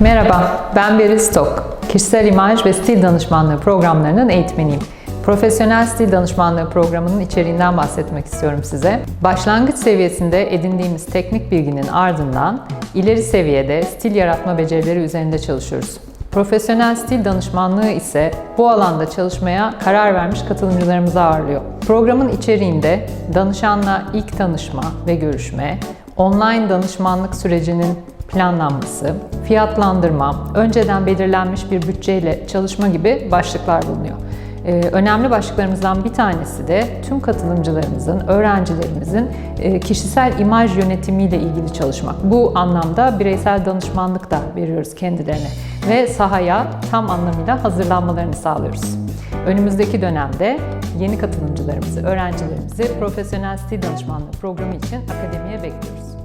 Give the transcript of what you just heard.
Merhaba, ben Beril Stok. Kişisel imaj ve stil danışmanlığı programlarının eğitmeniyim. Profesyonel stil danışmanlığı programının içeriğinden bahsetmek istiyorum size. Başlangıç seviyesinde edindiğimiz teknik bilginin ardından ileri seviyede stil yaratma becerileri üzerinde çalışıyoruz. Profesyonel stil danışmanlığı ise bu alanda çalışmaya karar vermiş katılımcılarımızı ağırlıyor. Programın içeriğinde danışanla ilk tanışma ve görüşme, online danışmanlık sürecinin planlanması, fiyatlandırma, önceden belirlenmiş bir bütçeyle çalışma gibi başlıklar bulunuyor. Ee, önemli başlıklarımızdan bir tanesi de tüm katılımcılarımızın, öğrencilerimizin e, kişisel imaj yönetimiyle ilgili çalışmak. Bu anlamda bireysel danışmanlık da veriyoruz kendilerine ve sahaya tam anlamıyla hazırlanmalarını sağlıyoruz. Önümüzdeki dönemde yeni katılımcılarımızı, öğrencilerimizi profesyonel stil danışmanlığı programı için akademiye bekliyoruz.